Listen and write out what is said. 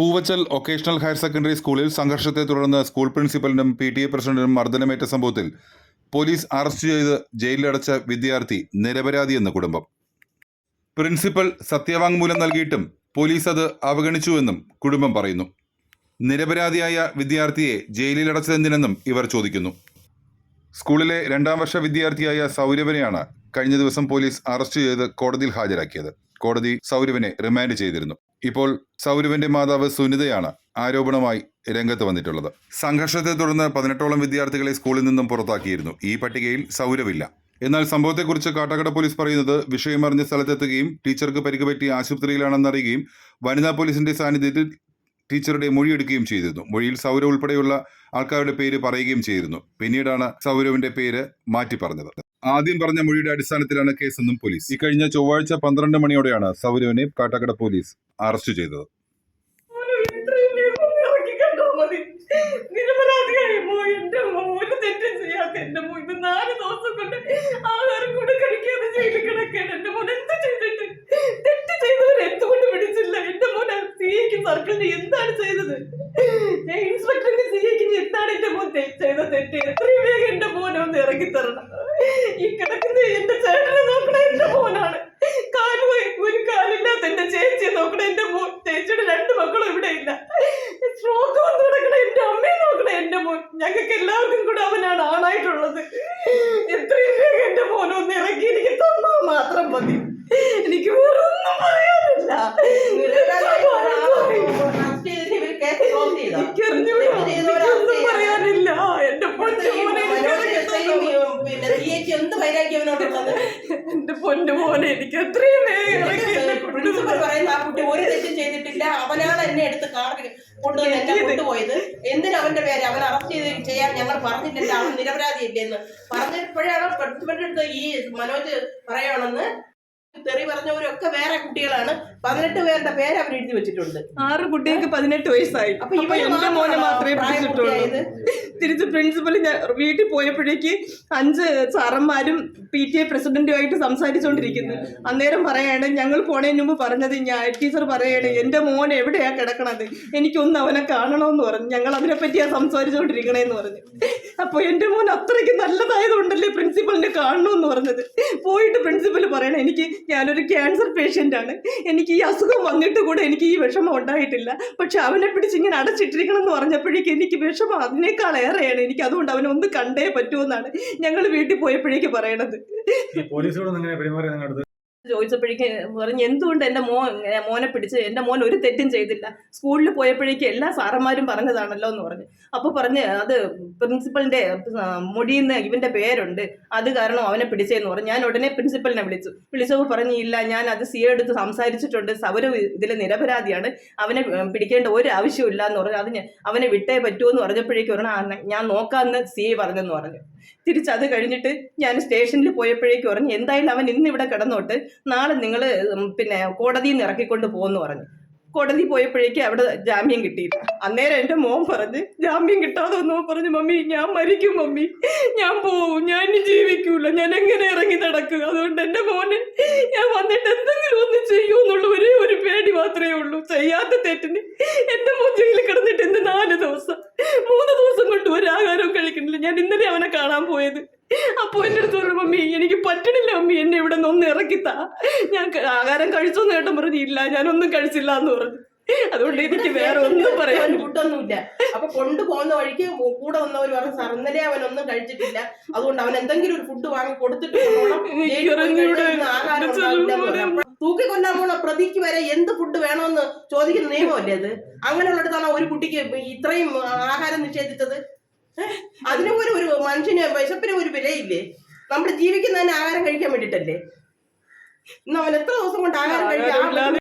Poovachal vocational higher secondary സ്കൂളിൽ സംഘർഷത്തെ തുടർന്ന് സ്കൂൾ പ്രിൻസിപ്പലിനും പി ടി എ പ്രസിഡന്റിനും മർദ്ദനമേറ്റ സംഭവത്തിൽ പോലീസ് അറസ്റ്റ് ചെയ്ത് ജയിലിലടച്ച വിദ്യാർത്ഥി എന്ന കുടുംബം. പ്രിൻസിപ്പൽ സത്യവാങ്മൂലം നൽകിയിട്ടും പോലീസ് അത് അവഗണിച്ചുവെന്നും കുടുംബം പറയുന്നു. നിരപരാധിയായ വിദ്യാർത്ഥിയെ ജയിലിലടച്ചതെന്തിനെന്നും ഇവർ ചോദിക്കുന്നു. സ്കൂളിലെ രണ്ടാം വർഷ വിദ്യാർത്ഥിയായ സൗരവനെയാണ് കഴിഞ്ഞ ദിവസം പോലീസ് അറസ്റ്റ് ചെയ്ത് കോടതിയിൽ ഹാജരാക്കിയത്. കോടതി സൗരവിനെ റിമാൻഡ് ചെയ്തിരുന്നു. ഇപ്പോൾ സൗരവിന്റെ മാതാവ് സുനിതയാണ് ആരോപണമായി രംഗത്ത് വന്നിട്ടുള്ളത്. സംഘർഷത്തെ തുടർന്ന് പതിനെട്ടോളം വിദ്യാർത്ഥികളെ സ്കൂളിൽ നിന്നും പുറത്താക്കിയിരുന്നു. ഈ പട്ടികയിൽ സൗരവില്ല. എന്നാൽ സംഭവത്തെക്കുറിച്ച് കാട്ടാക്കട പോലീസ് പറയുന്നത് വിഷയമറിഞ്ഞ സ്ഥലത്തെത്തുകയും ടീച്ചർക്ക് പരിക്കുപറ്റി ആശുപത്രിയിലാണെന്നറിയുകയും വനിതാ പോലീസിന്റെ സാന്നിധ്യത്തിൽ ടീച്ചറുടെ മൊഴിയെടുക്കുകയും ചെയ്തിരുന്നു. മൊഴിയിൽ സൗരവ് ഉൾപ്പെടെയുള്ള ആൾക്കാരുടെ പേര് പറയുകയും ചെയ്തിരുന്നു. പിന്നീടാണ് സൗരവിന്റെ പേര് മാറ്റി പറഞ്ഞത് ആദ്യം പറഞ്ഞ മൊഴിയുടെ അടിസ്ഥാനത്തിലാണ് കേസെന്നും പോലീസ് ഇക്കഴിഞ്ഞ ചൊവ്വാഴ്ച പന്ത്രണ്ട് മണിയോടെയാണ് സൗരവിനെ കാട്ടാക്കട പോലീസ് അറസ്റ്റ് ചെയ്തത്. സർക്കിളിന് എന്താണ് ചെയ്തത്? ഇൻസ്പെക്ടറിന്റെ സിഐക്ക് എന്താണ് എന്റെ മോൻ ചെയ്ത തെറ്റ് എത്രയും വേഗം എന്റെ മോനെ ഒന്ന് ഇറക്കി തരണം. ഈ കിടക്കുന്ന എന്റെ ചേട്ടനെ നോക്കണ എന്റെ മോനാണ് കാൽ വൈ- ഒരു കാലില്ലാത്ത എന്റെ ചേച്ചിയെ നോക്കണ എന്റെ മോൻ ചേച്ചിയുടെ രണ്ട് മക്കളും ഇവിടെ ഇല്ല സ്ട്രോക്ക് വന്ന് കിടക്കണ എന്റെ അമ്മയെ നോക്കണ എന്റെ മോൻ ഞങ്ങൾക്ക് എല്ലാവർക്കും കൂടെ അവനാണ് ആണായിട്ടുള്ളത് എത്രയും വേഗം എന്റെ മോനെ ഒന്ന് ഇറക്കി എനിക്ക് തന്നാ മാത്രം മതി എനിക്ക് വേറെ ഒന്നും പറയാനില്ല എനിക്കറിഞ്ഞൂടാ. എനിക്കൊന്നും പറയാനില്ല എന്റെ പൊന്നു മോനെ എനിക്ക് ഇറക്കി തന്നാ എന്ത് എന്റെ പൊന്നു മോനെ എനിക്ക് അത്രയും പ്രിൻസിപ്പൽ പറയുന്ന ആ കുട്ടി ഒരു തെറ്റും ചെയ്തിട്ടില്ല. അവനാണ് എന്നെ എടുത്ത് കാറിൽ കൊണ്ടുവന്ന് എന്നെ കൊണ്ടുപോയത്? എന്തിനാ അവന്റെ പേര്? അവൻ അറസ്റ്റ് ചെയ്ത് ചെയ്യാൻ ഞങ്ങൾ പറഞ്ഞിട്ടില്ല. അവൻ നിരപരാധിയില്ലെന്ന് പറഞ്ഞപ്പോഴാണ് പ്രിൻസിപ്പലിന്റെ അടുത്ത് ഈ മനോജ് പറയണമെന്ന് തെറി പറഞ്ഞവരൊക്കെ വേറെ കുട്ടികളാണ്. പതിനെട്ട് പേരുടെ പേര് അവർ എഴുതി വെച്ചിട്ടുണ്ട്. ആറ് കുട്ടികൾക്ക് പതിനെട്ട് വയസ്സായി. അപ്പൊ ഇപ്പൊ എന്റെ മോനെ മാത്രമേ പ്രായം? തിരിച്ച് പ്രിൻസിപ്പൽ ഞാൻ വീട്ടിൽ പോയപ്പോഴേക്ക് അഞ്ച് സാറന്മാരും പി ടി എ പ്രസിഡന്റുമായിട്ട് സംസാരിച്ചുകൊണ്ടിരിക്കുന്നു അന്നേരം പറയാണ് ഞങ്ങൾ പോണതിന് മുമ്പ് പറഞ്ഞത് ഞാൻ ടീച്ചർ പറയാണ് എന്റെ മോൻ എവിടെയാ കിടക്കണത്? എനിക്കൊന്ന് അവനെ കാണണമെന്ന് പറഞ്ഞു. ഞങ്ങൾ അതിനെപ്പറ്റിയാ സംസാരിച്ചുകൊണ്ടിരിക്കണേന്ന് പറഞ്ഞു. അപ്പോൾ എന്റെ മോൻ അത്രയ്ക്ക് നല്ലതായതുകൊണ്ടല്ലേ പ്രിൻസിപ്പലിനെ കാണണമെന്ന് പറഞ്ഞത്? പോയിട്ട് പ്രിൻസിപ്പൽ പറയണേ എനിക്ക് ഞാനൊരു ക്യാൻസർ ആണ്. എനിക്ക് ഈ അസുഖം വന്നിട്ട് കൂടെ എനിക്ക് ഈ വിഷമം ഉണ്ടായിട്ടില്ല. പക്ഷെ അവനെ പിടിച്ച് ഇങ്ങനെ അടച്ചിട്ടിരിക്കണം എന്ന് പറഞ്ഞപ്പോഴേക്ക് എനിക്ക് വിഷമം അതിനേക്കാൾ ഏറെയാണ് എനിക്ക് അതുകൊണ്ട് അവനെ ഒന്ന് കണ്ടേ പറ്റുമെന്നാണ് ഞങ്ങൾ വീട്ടിൽ പോയപ്പോഴേക്ക് പറയണത്. ഈ ചോദിച്ചപ്പോഴേക്ക് പറഞ്ഞു എന്തുകൊണ്ട് എന്റെ മോൻ മോനെ പിടിച്ച് എന്റെ മോൻ ഒരു തെറ്റും ചെയ്തില്ല. സ്കൂളിൽ പോയപ്പോഴേക്ക് എല്ലാ സാറന്മാരും പറഞ്ഞതാണല്ലോ എന്ന് പറഞ്ഞു. അപ്പോൾ പറഞ്ഞ് അത് പ്രിൻസിപ്പളിന്റെ മുടിയിൽ നിന്ന് ഇവന്റെ പേരുണ്ട്. അത് കാരണം അവനെ പിടിച്ചേന്ന് പറഞ്ഞു. ഞാൻ ഉടനെ പ്രിൻസിപ്പലിനെ വിളിച്ചു. വിളിച്ചപ്പോൾ പറഞ്ഞു ഇല്ല ഞാൻ അത് സി എടുത്ത് സംസാരിച്ചിട്ടുണ്ട്. സൗരവ് ഇതിൽ നിരപരാധിയാണ്. അവനെ പിടിക്കേണ്ട ഒരു ആവശ്യമില്ല എന്ന് പറഞ്ഞു. അത് അവനെ വിട്ടേ പറ്റുമെന്ന് പറഞ്ഞപ്പോഴേക്കും പറഞ്ഞു "ആ, ന- ഞാൻ നോക്കാമെന്ന് സി പറഞ്ഞെന്ന് പറഞ്ഞു. തിരിച്ചത് കഴിഞ്ഞിട്ട് ഞാൻ സ്റ്റേഷനിൽ പോയപ്പോഴേക്കും പറഞ്ഞു എന്തായാലും അവൻ ഇന്ന് ഇവിടെ കിടന്നോട്ട്. നാളെ നിങ്ങൾ പിന്നെ കോടതിയിൽ നിന്ന് ഇറക്കിക്കൊണ്ട് പോകുമെന്ന് പറഞ്ഞു. കോടതി പോയപ്പോഴേക്കും അവിടെ ജാമ്യം കിട്ടിയില്ല. അന്നേരം എന്റെ മോൻ പറഞ്ഞ് ജാമ്യം കിട്ടാതെ വന്നോ? പറഞ്ഞു മമ്മി ഞാൻ മരിക്കും മമ്മി. ഞാൻ പോവും. ഞാൻ ജീവിക്കൂല. ഞാൻ എങ്ങനെ ഇറങ്ങി നടക്കും? അതുകൊണ്ട് എന്റെ മോനെ ഞാൻ വന്നിട്ട് എന്തെങ്കിലും ഒന്നും ചെയ്യൂ എന്നുള്ള ഒരേ ഒരു പേടി മാത്രമേ ഉള്ളൂ. ചെയ്യാത്ത തെറ്റിന് എന്റെ മോൻ ജയിലിൽ കിടന്നിട്ട് ഇന്ന് നാല് ദിവസം? മൂന്ന് ദിവസം കൊണ്ട് ഒരു ആഹാരവും കഴിക്കണില്ല ഞാൻ ഇന്നലെ അവനെ കാണാൻ പോയത്. അപ്പോൾ എന്റെ അടുത്ത് പറഞ്ഞു മമ്മി എനിക്ക് പറ്റണില്ല മമ്മി എന്നെ ഇവിടെ നിന്ന് ഒന്ന് ഇറക്കിത്താ ഞാൻ ആഹാരം കഴിച്ചോ നേട്ടം പറഞ്ഞു ഇല്ല ഞാനൊന്നും കഴിച്ചില്ല എന്ന് പറഞ്ഞു. അതുകൊണ്ട് എനിക്ക് വേറെ ഒന്നും പറയാൻ അവന് ഫുഡൊന്നുമില്ല. അപ്പൊ കൊണ്ടുപോകുന്ന വഴിക്ക് കൂടെ വന്നവർ പറഞ്ഞു സാർ ഇന്നലെ അവൻ ഒന്നും കഴിച്ചിട്ടില്ല. അതുകൊണ്ട് അവൻ എന്തെങ്കിലും ഒരു ഫുഡ് വാങ്ങി കൊടുത്തിട്ട് ആഹാരം പോണ പ്രതിക്ക് വരെ എന്ത് ഫുഡ് വേണമെന്ന് ചോദിക്കുന്ന നിയമമല്ലേ അത്? അങ്ങനെയുള്ളിടത്താണ് ഒരു കുട്ടിക്ക് ഇത്രയും ആഹാരം നിഷേധിച്ചത്? അതിന് പോലും ഒരു മനുഷ്യന് വിശപ്പിന് ഒരു വിലയില്ലേ? നമ്മൾ ജീവിക്കുന്നതിന് ആഹാരം കഴിക്കാൻ വേണ്ടിട്ടല്ലേ? ഇന്ന് അവൻ എത്ര ദിവസം കൊണ്ട് ആഹാരം കഴിക്കാൻ